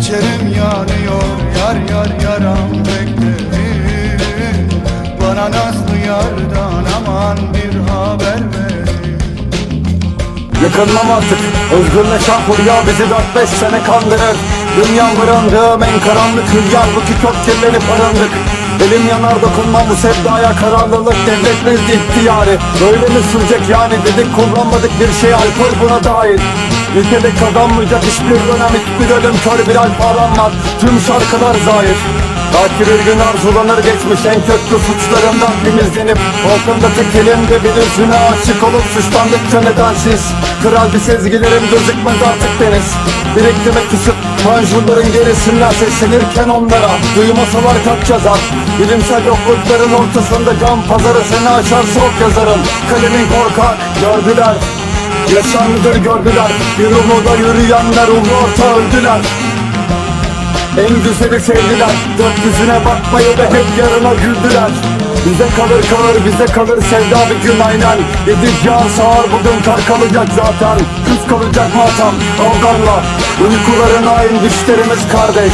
İçerim yanıyor yar yar yaram beklerim. Bana nazlı yardan aman bir haber verin Yakınmam artık Özgürleşen furya bizi 4-5 sene kandırır. Dünya bırındığım en karanlık hülyan Bu ki çok kirlenip arındık Elim yanar dokunmam bu sevdaya kararlılık Devletimiz ihtiyarı Böyle mi sürecek yani dedik kullanmadık bir şey alkol buna dahil Ülkede kazanmayacak hiçbir dönem hiçbir ölüm kör bir alp aranmaz. Tüm şarkılar zahir Belki bir gün arzulanır geçmiş en köklü suçlarından temizlenip Halkında tek elimde bir üzüne aşık olup suçlandıkça nedensiz Kral bir sezgilerim gözükmez artık deniz. Biriktirme kısıp panjurların gerisinden seslenirken onlara Duymasalar kaç yazar Bilimsel yoklukların ortasında can pazarı seni aşarsa ok yazarım. Kalemin korkar gördüler. Yaşanlıdır gördüler. Bir umuda yürüyenler ulu orta öldüler en güzeli sevdiler Gökyüzüne bakmayı ve hep yarına güldüler. Bize kalır kalır bize kalır sevda bir gün aynen. Yedi can sağır bugün kar kalacak zaten. Küs kalacak matam Aldanla Uykuların hain düşlerimiz kardeş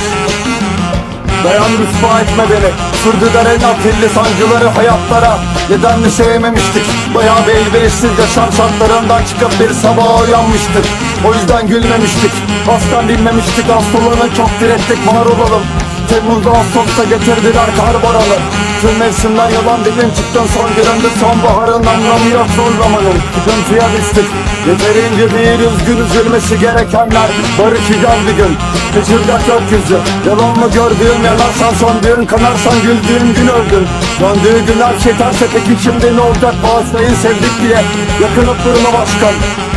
Dayan rüsva etme beni. Sürdüler en afilli sancıları hayatlara. Nedenli sevmemiştik Bayağı bir elverişsiz yaşam şartlarından çıkıp bir sabaha uyanmıştık. O yüzden gülmemiştik. Aslan dinmemiştik Aslanı çok direttik. Var olalım Temmuz'da Ağustos'ta getirdiler kar baralı Tüm mevsimler yalan dilin çıktın son gününde Sonbaharın anlamı yok zorlamanın Sıkıntıya düştük. Yeterince değil üzgün üzülmesi gerekenler. Barışacağız bir gün. Geçirdik gökyüzü Yalan mı gördüğüm yanarsan söndüğün Kanarsan güldüğün gün öldün. Döndüğü gün her şey terse peki şimdi ne olacak? Bağışlayın sevdik diye Yakınıp durma başkan.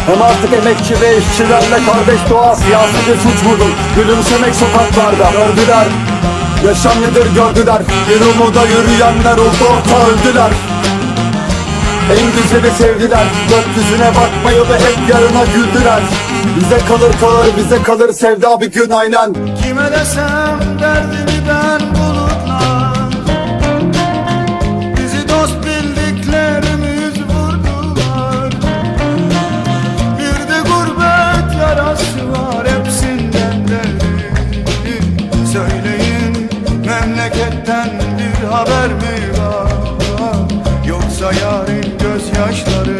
Hem artık emekçi ve işçilerle kardeş doğa Siyasi bir suç mudur Gülümsemek sokaklarda. Gördüler Yaşam nedir gördüler. Bir umuda yürüyenler oldu orta öldüler. En güzeli sevdiler. Gökyüzüne bakmayı ve hep yarına güldüler. Bize kalır kalır bize kalır sevda bir gün aynen. Kime desem derdimi ben bulutlar memleketten bir haber mi var? Yoksa yarın gözyaşları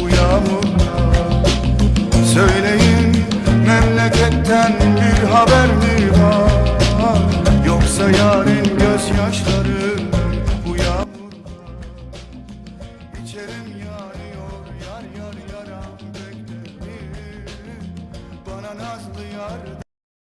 bu yağmurda Söyleyin memleketten bir haber mi var? Yoksa yarın gözyaşları bu yağmurda İçerim yanıyor yar yar yaram beklerim Bana nazlı yar